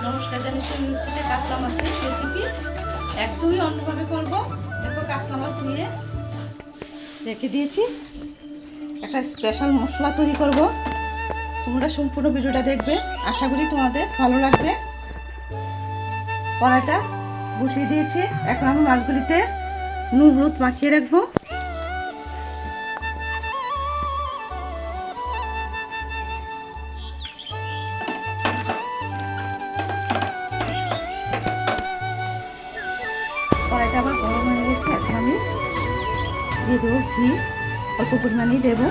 নিরামিষ হচ্ছে কাতলা মাছের রেসিপি একদমই অন্যভাবে করব। দেখো কাতলা মাছ নিয়ে রেখে দিয়েছি। একটা স্পেশাল মশলা তৈরি করব। তোমরা সম্পূর্ণ ভিডিওটা দেখবে। আশা করি তোমাদের ভালো লাগবে। কড়াইটা বসিয়ে দিয়েছি। এখন আমি মাছগুলিতে নুন, হলুদ মাখিয়ে রাখব। কড়াইটা আবার গরম হয়ে গেছে, এখন আমি দিয়ে দেবো ঘি, অল্প পরিমাণেই দেবো।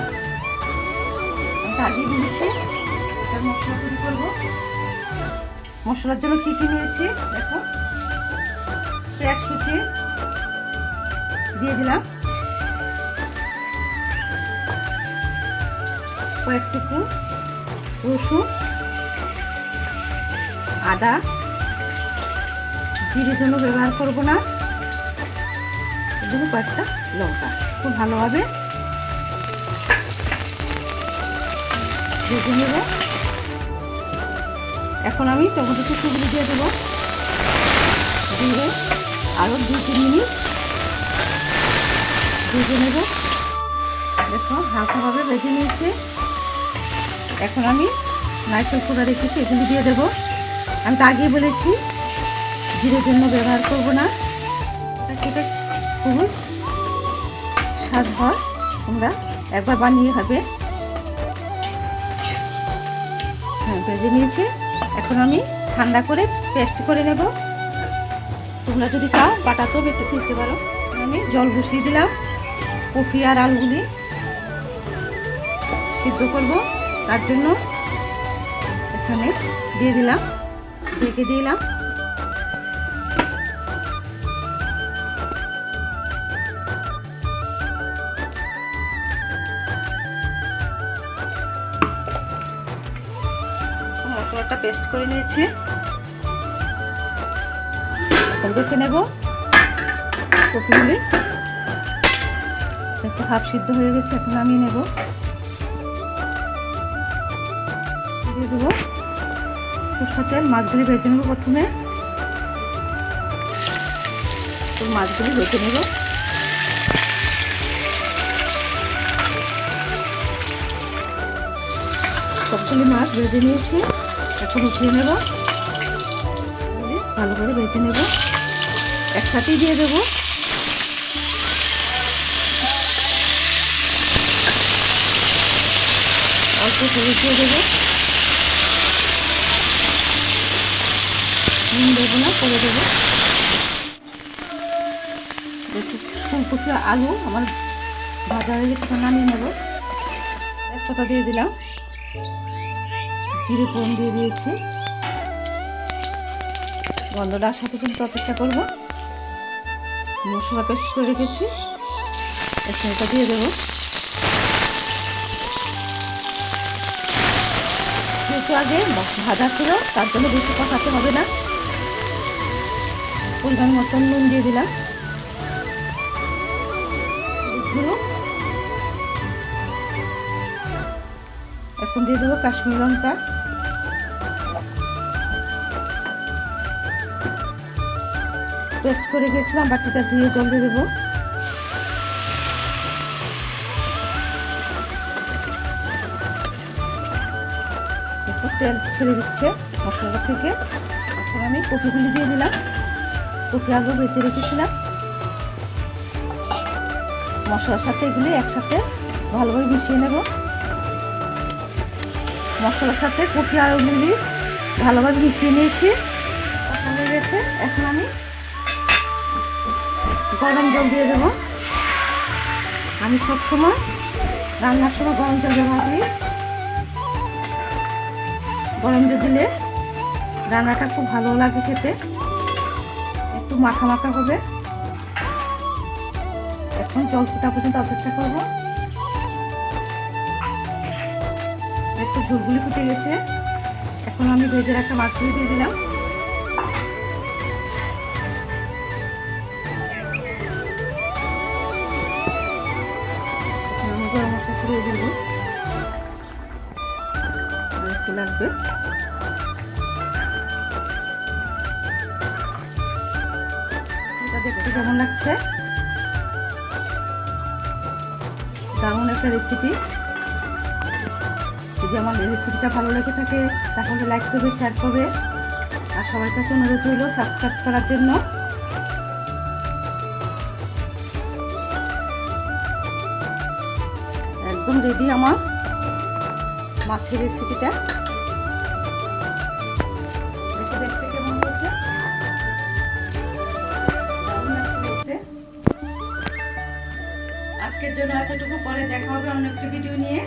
আগে দিয়েছি মশলা তৈরি করব। মশলার জন্য কী কী নিয়েছি দেখো। পেঁয়াজ কুচি দিয়ে দিলাম। কয়েকটুকু রসুন, আদা। জিরের জন্য ব্যবহার করব না। জন্য কয়েকটা লঙ্কা। খুব ভালোভাবে ভেজে নেব। এখন আমি টমেটো কুচুগুলি দিয়ে দেবো। দিয়ে আরও দু, তিন মিনিট ভেজে নেব। দেখো হালকাভাবে ভেজে নিয়েছি। এখন আমি নারকেল পোড়া রেখেছি এগুলি দিয়ে দেবো। আমি তো আগেই বলেছি জিরের জন্য ব্যবহার করব না। এটা খুবই স্বাদ হয় তোমরা একবার বানিয়ে খাবে। হ্যাঁ ভেজে নিয়েছি। এখন আমি ঠান্ডা করে পেস্ট করে নেব। তোমরা যদি চাও, বাটাতেও বেটে ফেলতে পারো। আমি জল বসিয়ে দিলাম, কফি আর আলুগুলি সিদ্ধ করব। তার জন্য এখানে দিয়ে দিলাম, ঢেকে দিলাম। মশলাটা পেস্ট করে নিয়েছি। দেখে নেব কপিগুলি। একটু হাফ সিদ্ধ হয়ে গেছে, এখন আমি নেব। দিয়ে দেবো সরষের তেল, মাছগুলি ভেজে নেব প্রথমে। মাছগুলি ভেজে নেব। সবগুলি মাছ ভেজে নিয়েছি। এখন উঠিয়ে নেব। ভালো করে ভেজে নেব। একসাথেই দিয়ে দেব। অল্প হলুদ দিয়ে দেবো। নুন দেবো না, করে দেবো। ফুলকপি, আলু আমার ভাজা হয়ে গেছে নামিয়ে নেব। এক পাতা দিয়ে দিলাম। জিরে ফোড়ন দিয়ে দিয়েছি। গন্ধটা আসার পর্যন্ত অপেক্ষা করব। মশলা পেস্ট করে রেখেছি। এটা দিয়ে দেবো। যেহেতু আগে ভাজা ছিল, তার জন্য বেশি কষাতে হবে না। পরিমাণ মতন নুন দিয়ে দিলাম। এখন দিয়ে দেবো কাশ্মীর লঙ্কা। পেস্ট করে গেছিলাম বাটিটা ধুয়ে জল দিয়ে দেবো তেল ছেড়ে দিচ্ছে মশলাটা থেকে। এখন আমি কপিগুলি দিয়ে দিলাম। কপি আলু বেঁচে রেখেছিলাম। মশলার সাথে এগুলি একসাথে ভালোভাবে মিশিয়ে নেব। মশলার সাথে কপি আলুগুলি ভালোভাবে মিশিয়ে নিয়েছি। হয়ে গেছে। এখন আমি গরম জল দিয়ে দেবো। আমি সবসময় রান্নার সময় গরম জল ব্যবহার করি। গরম জল দিলে রান্নাটা খুব ভালো লাগে খেতে। একটু মাখা মাখা হবে। এখন জল ফোটা পর্যন্ত অপেক্ষা করব। একটু ঝুলগুলি ফুটে গেছে। এখন আমি ভেজে রাখা মাছগুলি দিয়ে দিলাম। দেখতে কেমন লাগছে। দারুণ একটা রেসিপি যদি আমার রেসিপিটা ভালো লেগে থাকে, তাহলে লাইক করবে শেয়ার করবে। আর সবার কাছে অনুরোধ হইল সাবস্ক্রাইব করার জন্য। একদম রেডি আমার মাছের রেসিপিটা। আজকের জন্য এতটুকু, পরে দেখা হবে অন্য একটা ভিডিও নিয়ে।